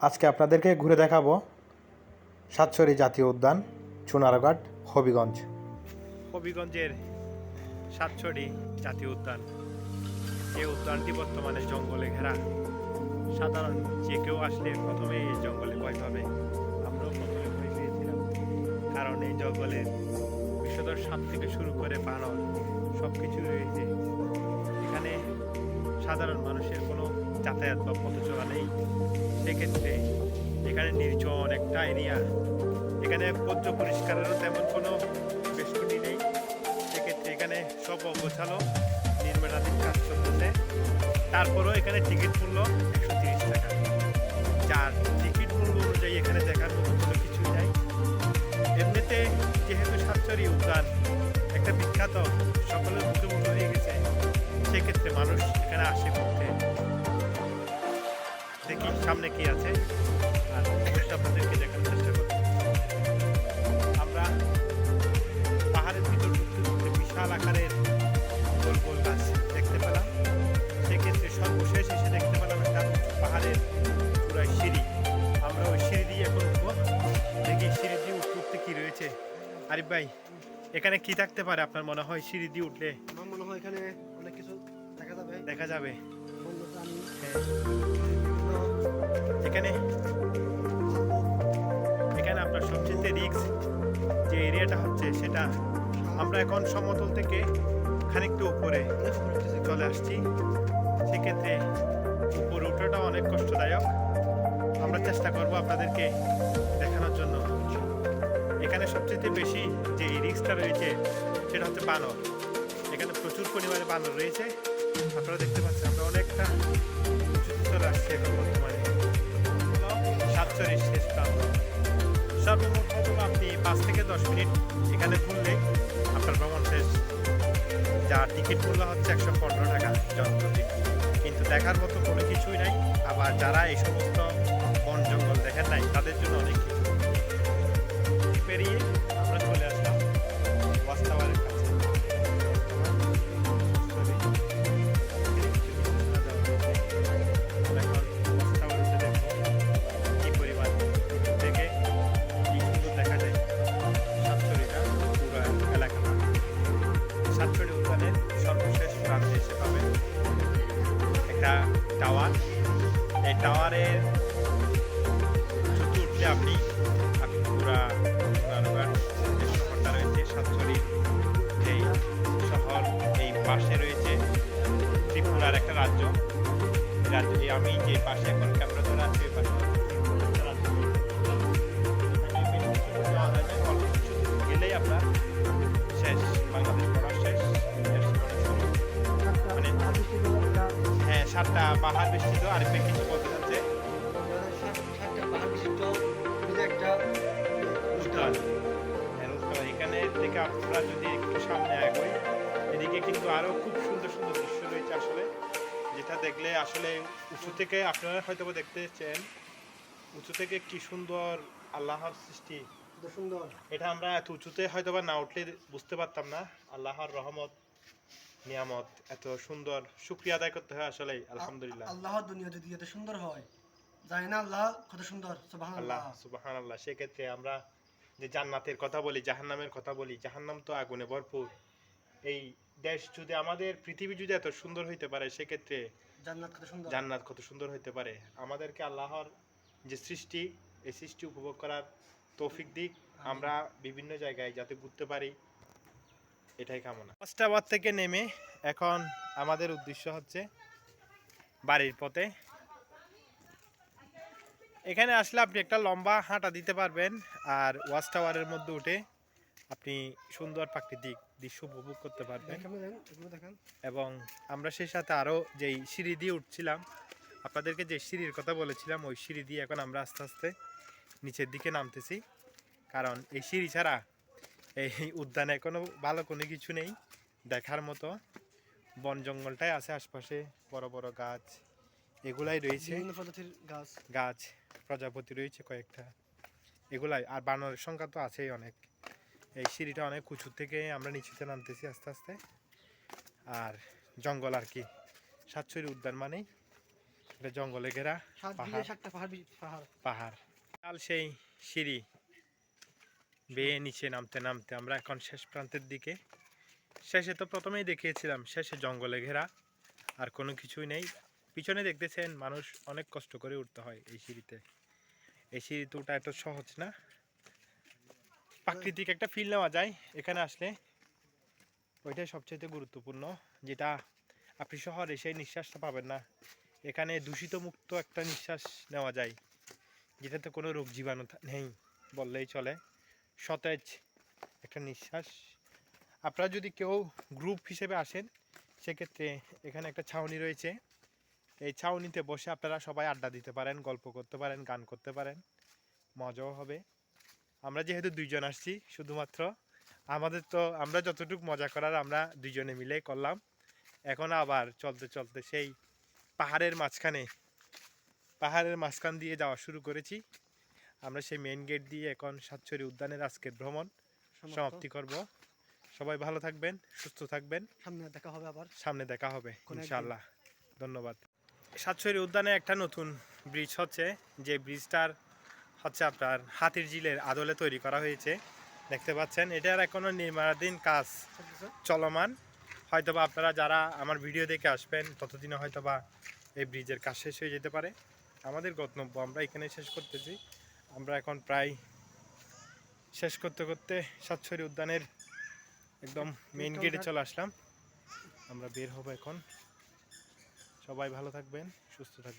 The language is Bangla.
আজকে আপনাদেরকে ঘুরে দেখাবো সাতছড়ি জাতীয় উদ্যান, চুনারঘাট, হবিগঞ্জ। হবিগঞ্জের সাতছড়ি জাতীয় উদ্যান। এই উদ্যানটি বর্তমানে জঙ্গলে ঘেরা। সাধারণ যে কেউ আসলে প্রথমে এই জঙ্গলে ভয় পাবে। আমরাও প্রথমে ভয় পেয়েছিলাম। কারণ এই জঙ্গলে বিষধর সাপ থেকে শুরু করে বানর সব কিছু রয়েছে। এখানে সাধারণ মানুষের কোনো যাতায়াত বা পথচলা নেই সেক্ষেত্রে এখানে নির্জন একটা এরিয়া। এখানে পদ্ম পরিষ্কারেরও তেমন কোনো বেষ্টনী নেই। সেক্ষেত্রে এখানে সব অগোছালো নির্মাণাধীন কাজ চলতেছে তারপরেও এখানে টিকিট মূল্য একশো তিরিশ টাকা। যার টিকিট মূল্য অনুযায়ী এখানে দেখার মতো কোনো কিছুই নাই। এমনিতে যেহেতু সাতচরি উদ্যান, একটা বিখ্যাত, সকলের মুখে হয়ে গেছে, সেক্ষেত্রে মানুষ এখানে আসে ঘুরতে। দেখি সামনে কি আছে। আর অবশ্যই আপনাদেরকে দেখার চেষ্টা করব। আমরা পাহাড়ের ভিতর ঢুকতে ঢুকতে বিশাল আকারের গোল গোল গাছ দেখতে পেলাম। সেক্ষেত্রে সর্বশেষ এসে দেখতে পেলাম একটা পাহাড়ের পুরাই সিঁড়ি। আমরা ওই সিঁড়ি দিয়ে এখন উঠবো। দেখি সিঁড়ি দিয়ে উঠতে উঠতে কি রয়েছে। আরিফ ভাই এখানে কি থাকতে পারে আপনার মনে হয় সিঁড়ি দিয়ে উঠলে? আমার মনে হয় এখানে অনেক কিছু দেখা যাবে। দেখা যাবে। হ্যাঁ, এখানে এখানে আপনার সবচেয়ে রিক্স যে এরিয়াটা হচ্ছে সেটা আমরা এখন সমতল থেকে খানিকটা উপরে। চলে আসছি। সেক্ষেত্রে উপরে ওঠাটা অনেক কষ্টদায়ক। আমরা চেষ্টা করব আপনাদেরকে দেখানোর জন্য। এখানে সবচেয়ে বেশি যে রিক্সটা রয়েছে সেটা হচ্ছে বানর। এখানে প্রচুর পরিমাণে বানর রয়েছে। আপনারা দেখতে পাচ্ছেন আমরা অনেকটা চলে আসছি এখন বর্তমানে। সাতচল্লিশ শেষ প্রান্ত সর্বপ্রথম আপনি পাঁচ থেকে দশ মিনিট এখানে ঘুরলে আপনার ভ্রমণ শেষ। যার টিকিট মূল্য হচ্ছে একশো পনেরো টাকা জনপ্রতি। কিন্তু দেখার মতো কোনো কিছুই নাই। আবার যারা এই সমস্ত বন জঙ্গল দেখেন নাই, তাদের জন্য অনেক কিছু। এই টাওয়ারের চতুর্থে আপনি আপনি পুরা রানুঘাট যে রয়েছে সাতচল্লিশ যেই শহর, এই পাশে রয়েছে ত্রিপুরার একটা রাজ্য। রাজ্য আমি যে পাশে এখন ক্যামেরা ধরে আছি পাশে গেলেই আপনার শেষ। সাতটা পাহাড় বেষ্টিত আর কিছু বলতে চাচ্ছে সাতটা পাহাড় বিশিষ্ট একটা উদ্যান এখানে থেকে আপনারা যদি একটু সামনে এগোই এদিকে কিন্তু আরও খুব সুন্দর সুন্দর দৃশ্য রয়েছে আসলে যেটা দেখলে আসলে উঁচু থেকে আপনারা হয়তো দেখতে চান উঁচু থেকে কি সুন্দর আল্লাহর সৃষ্টি। সুন্দর। এটা আমরা এত উঁচুতে হয়তো বা না উঠলে বুঝতে পারতাম না আল্লাহর রহমত। নিয়ামত এত সুন্দর শুক্রিয়া আদায় করতে হয় আসলে আলহামদুলিল্লাহ। আল্লাহর দুনিয়া যদি এত সুন্দর হয়। জানি না আল্লাহ কত সুন্দর আল্লাহ সুবহানাল্লাহ। সুবাহান আল্লাহ সেক্ষেত্রে আমরা যে জান্নাতের কথা বলি জাহান্নামের কথা বলি জাহান্নাম তো আগুনে ভরপুর। এই দেশ যদি আমাদের পৃথিবী যদি এত সুন্দর হইতে পারে সেক্ষেত্রে জান্নাত কত সুন্দর। জান্নাত কত সুন্দর হইতে পারে। আমাদেরকে আল্লাহর যে সৃষ্টি এই সৃষ্টি উপভোগ করার তৌফিক দিক। আমরা বিভিন্ন জায়গায় যাতে ঘুরতে পারি এটাই কামনা। পাঁচটাবাদ থেকে নেমে এখন আমাদের উদ্দেশ্য হচ্ছে বাড়ির পথে। এখানে আসলে আপনি একটা লম্বা হাঁটা দিতে পারবেন আর ওয়াচ টাওয়ারের মধ্যে উঠে আপনি সুন্দর প্রাকৃতিক দৃশ্য উপভোগ করতে পারবেন। এবং আমরা সেই সাথে আরও যেই সিঁড়ি দিয়ে উঠছিলাম আপনাদেরকে যে সিঁড়ির কথা বলেছিলাম ওই সিঁড়ি দিয়ে এখন আমরা আস্তে আস্তে নিচের দিকে নামতেছি। কারণ এই সিঁড়ি ছাড়া এই উদ্যানে কোনো ভালো কোনো কিছু নেই। দেখার মতো। বন জঙ্গলটাই আছে আশপাশে। বড় বড় গাছ। এগুলাই রয়েছে। প্রজাতির গাছ। গাছ প্রজাপতি রয়েছে কয়েকটা। এগুলাই আর বানরের সংখ্যা তো আছেই অনেক। এই সিঁড়িটা অনেক উঁচু থেকে আমরা নিচেতে নামতেছি আস্তে আস্তে। আর জঙ্গল আর কি। সাতছড়ি উদ্যান মানেই। এটা জঙ্গলে ঘেরা পাহাড়। পাহাড় পাহাড়। পাহাড়। কাল সেই সিঁড়ি। বেয়ে নিচে নামতে নামতে। আমরা এখন শেষ প্রান্তের দিকে। শেষে তো প্রথমেই দেখিয়েছিলাম, শেষে জঙ্গলে ঘেরা, আর কোনো কিছুই নেই। পিছনে দেখতেছেন, মানুষ অনেক কষ্ট করে উঠতে হয় এই সিঁড়িতে। এই সিঁড়িতে ওঠা এত সহজ না। প্রাকৃতিক একটা ফিল নেওয়া যায়। এখানে আসলে ওইটাই সবচেয়ে গুরুত্বপূর্ণ, যেটা আপনি শহরে সেই নিঃশ্বাসটা পাবেন না। এখানে দূষিত মুক্ত একটা নিঃশ্বাস নেওয়া যায়, যেটাতে কোনো রোগ জীবাণু নেই বললেই চলে। সতেজ একটা নিঃশ্বাস। আপনারা যদি কেউ গ্রুপ হিসেবে আসেন, সেক্ষেত্রে এখানে একটা ছাউনি রয়েছে। এই ছাউনিতে বসে আপনারা সবাই আড্ডা দিতে পারেন, গল্প করতে পারেন, গান করতে পারেন। মজাও হবে। আমরা যেহেতু দুইজন আসছি, শুধুমাত্র আমাদের তো আমরা যতটুকু মজা করার আমরা দুইজনে মিলে করলাম। এখন আবার চলতে চলতে সেই পাহাড়ের মাঝখানে, পাহাড়ের মাঝখান দিয়ে যাওয়া শুরু করেছি। আমরা সেই মেইন গেট দিয়ে এখন সাতছড়ি উদ্যানের আজকের ভ্রমণ সমাপ্তি। করব। সবাই ভালো থাকবেন সুস্থ থাকবেন। সামনে দেখা হবে আবার। সামনে দেখা হবে ইনশাআল্লাহ। ধন্যবাদ। সাতছড়ি উদ্যানে একটা নতুন ব্রিজ হচ্ছে যে ব্রিজটার হচ্ছে আপনার হাতির জিলের আদলে তৈরি করা হয়েছে। দেখতে পাচ্ছেন এটার এখনও নির্মাণাধীন কাজ। চলমান। হয়তোবা আপনারা যারা আমার ভিডিও দেখে আসবেন ততদিনে হয়তোবা এই ব্রিজের কাজ শেষ হয়ে যেতে পারে। আমাদের গন্তব্য আমরা এখানে শেষ করতেছি। আমরা এখন প্রায় শেষ করতে করতে সাতছড়ি উদ্যানের একদম মেইন গেটে চলে আসলাম। আমরা বের হব এখন। সবাই ভালো থাকবেন সুস্থ থাকবেন।